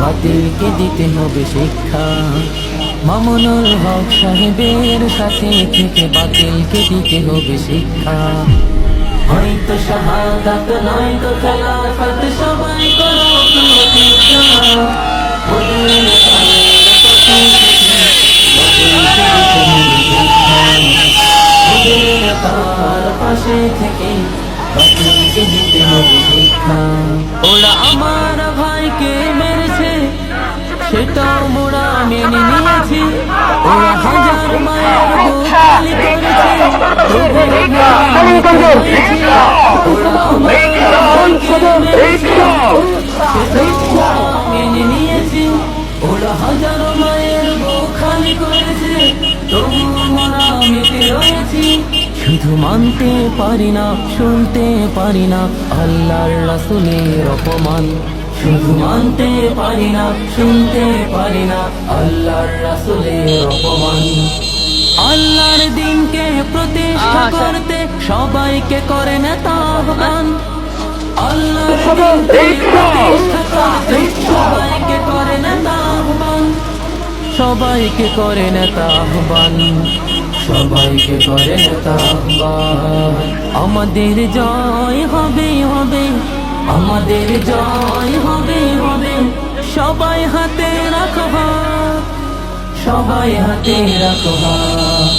বাতিলকে দিতে হবে শিক্ষা মামুনুল হক সাহেবের সাথে থেকে বাতিলকে দিতে হবে শিক্ষা হয়তো শাহাদাত নয় তো খেলাফত সবাই করো প্রতীক্ষা পাশে থেকে বাতিলকে দিতে হবে শিক্ষা ওরা আমার ভাইকে মেরেছে সেটাও মোরা মেনে নিয়েছি ওরা হাজার মায়ের বুকালি করেছে মেনে নিয়েছি। ওরা হাজার মায়ের খালি করেছে তবু মোরা মেতে রয়েছি শুধু মানতে পারি না শুনতে পারি না আল্লাহর রাসুলের অপমান। শুধু মানতে পারি না শুনতে পারি না আল্লাহর রাসুলের অপমান। আল্লাহর দিনকে প্রতিষ্ঠা করতে সবাইকে করে না তাহবান আল্লাহর সবাইকে করে না তাহবান সবাইকে করে নেতা আহ্বান। সবাইকে করে আমাদের জয় হবে হবে। আমাদের জয় হবে হবে। সবাই হাতে রাখো হাত। সবাই হাতে রাখো হাত।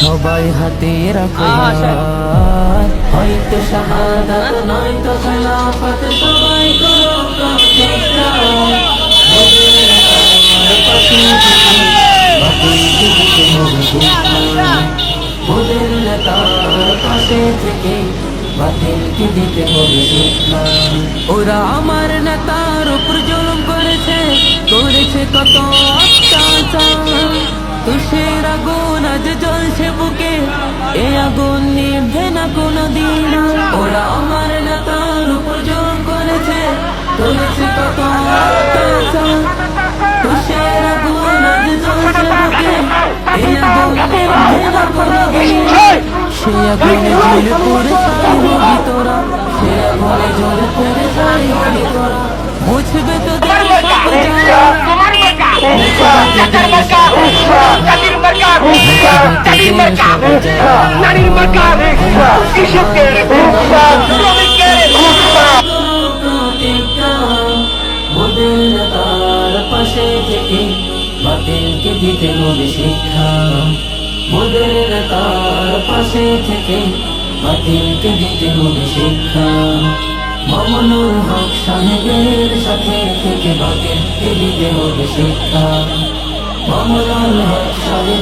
সবাই হাতে রাখো হাত। হয়তো শাহাদাত নয়তো খেলাফত সবাই করো। নেতার পাশে থেকে ওরা আমার নেতার উপর জুলুম করেছে করেছে কত অত্যাচার। তুষের আগুন আজ জ্বলছে বুকে, এ আগুন নিভে না কোনো দিন। ওরা আমার আগুনে জ্বলে পড়ে ছাই হবি তোরা সে আগুনে জ্বলে পড়ে ছাই হবি তোরা বুঝবে তো পাশে থেকে বাতিলকে দিতে হবে শিক্ষা। মোদের নেতার পাশে থেকে বাতিলকে দিতে হবে শিক্ষা। মামুনুল হক সাহেবের সাথে থেকে বাতিলকে দিতে হবে শিক্ষা। মামুনুল হক সাহেবের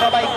সবাই